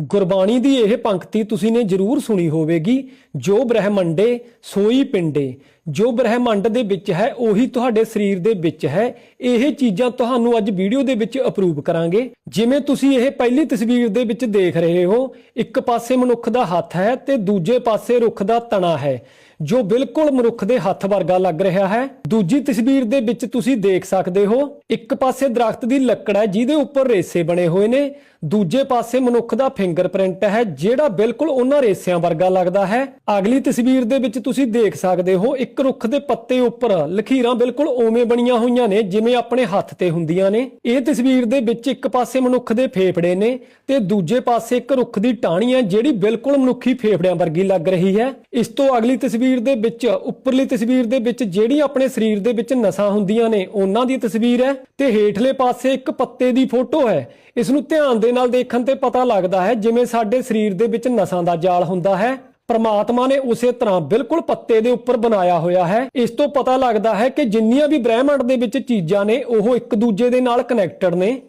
ਗੁਰਬਾਣੀ ਦੀ ਇਹ ਪੰਕਤੀ ਤੁਸੀਂ ਨੇ ਜ਼ਰੂਰ ਸੁਣੀ ਹੋਵੇਗੀ। ਜੋ ਬ੍ਰਹਿਮੰਡੇ, ਸੋਈ ਪਿੰਡੇ। ਜੋ ਬ੍ਰਹਿਮੰਡ ਦੇ ਵਿੱਚ ਹੈ, ਉਹੀ ਤੁਹਾਡੇ ਸਰੀਰ ਦੇ ਵਿੱਚ ਹੈ। ਇਹ ਚੀਜ਼ਾਂ ਤੁਹਾਨੂੰ ਅੱਜ ਵੀਡੀਓ ਦੇ ਵਿੱਚ ਅਪਰੂਵ ਕਰਾਂਗੇ। ਜਿਵੇਂ ਤੁਸੀਂ ਇਹ ਪਹਿਲੀ ਤਸਵੀਰ ਦੇ ਵਿੱਚ ਦੇਖ ਰਹੇ ਹੋ, ਇੱਕ ਪਾਸੇ ਮਨੁੱਖ ਦਾ ਹੱਥ ਹੈ ਤੇ ਦੂਜੇ ਪਾਸੇ ਰੁੱਖ ਦਾ ਤਣਾ ਹੈ। ਜੋ ਬਿਲਕੁਲ ਮਨੁੱਖ ਦੇ ਹੱਥ ਵਰਗਾ ਲੱਗ ਰਿਹਾ ਹੈ। ਦੂਜੀ ਤਸਵੀਰ ਦੇ ਵਿੱਚ ਤੁਸੀਂ ਦੇਖ ਸਕਦੇ ਹੋ, ਇੱਕ ਪਾਸੇ ਦਰਖਤ ਦੀ ਲੱਕੜ ਹੈ ਜਿਹਦੇ ਉੱਪਰ ਰੇਸੇ ਬਣੇ ਹੋਏ ਨੇ। ਦੂਜੇ ਪਾਸੇ ਮਨੁੱਖ ਦਾ ਫਿੰਗਰਪ੍ਰਿੰਟ ਹੈ ਜਿਹੜਾ ਬਿਲਕੁਲ ਉਹਨਾਂ ਰੇਸਿਆਂ ਵਰਗਾ ਲੱਗਦਾ ਹੈ। ਅਗਲੀ ਤਸਵੀਰ ਦੇ ਵਿੱਚ ਤੁਸੀਂ ਦੇਖ ਸਕਦੇ ਹੋ, ਇੱਕ ਰੁੱਖ ਦੇ ਪੱਤੇ ਉੱਪਰ ਲਖੀਰਾਂ ਬਿਲਕੁਲ ਉਵੇਂ ਬਣੀਆਂ ਹੋਈਆਂ ਨੇ, ਜਿਵੇਂ ਆਪਣੇ ਹੱਥ ਤੇ ਹੁੰਦੀਆਂ ਨੇ। ਇਹ ਤਸਵੀਰ ਦੇ ਵਿੱਚ ਇੱਕ ਪਾਸੇ ਮਨੁੱਖ ਦੇ ਫੇਫੜੇ ਨੇ ਤੇ ਦੂਜੇ ਪਾਸੇ ਇੱਕ ਰੁੱਖ ਦੀ ਟਾਹਣੀ ਹੈ ਜਿਹੜੀ ਬਿਲਕੁਲ ਮਨੁੱਖੀ ਫੇਫੜਿਆਂ ਵਰਗੀ ਲੱਗ ਰਹੀ ਹੈ। ਇਸ ਤੋਂ ਅਗਲੀ ਤਸਵੀਰ ਤਸਵੀਰ ਦੇ ਵਿੱਚ, ਉੱਪਰਲੀ ਤਸਵੀਰ ਦੇ ਵਿੱਚ ਜਿਹੜੀ ਆਪਣੇ ਸਰੀਰ ਦੇ ਵਿੱਚ ਨਸਾਂ ਹੁੰਦੀਆਂ ਨੇ, ਉਹਨਾਂ ਦੀ ਤਸਵੀਰ ਹੈ ਤੇ ਹੇਠਲੇ ਪਾਸੇ ਇੱਕ ਪੱਤੇ ਦੀ ਫੋਟੋ ਹੈ। ਇਸ ਨੂੰ ਧਿਆਨ ਦੇ ਨਾਲ ਦੇਖਣ ਤੇ ਪਤਾ ਲੱਗਦਾ ਹੈ ਜਿਵੇਂ ਸਾਡੇ ਸਰੀਰ ਦੇ ਵਿੱਚ ਨਸਾਂ ਦਾ ਜਾਲ ਹੁੰਦਾ ਹੈ। ਪ੍ਰਮਾਤਮਾ ਨੇ ਉਸੇ ਤਰ੍ਹਾਂ ਬਿਲਕੁਲ ਪੱਤੇ ਦੇ ਉੱਪਰ ਬਣਾਇਆ ਹੋਇਆ ਹੈ। ਇਸ ਤੋਂ ਪਤਾ ਲੱਗਦਾ ਹੈ ਕਿ ਜਿੰਨੀਆਂ ਵੀ ਬ੍ਰਹਿਮੰਡ ਦੇ ਵਿੱਚ ਚੀਜ਼ਾਂ ਨੇ, ਉਹ ਇੱਕ ਦੂਜੇ ਦੇ ਨਾਲ ਕਨੈਕਟਡ ਨੇ।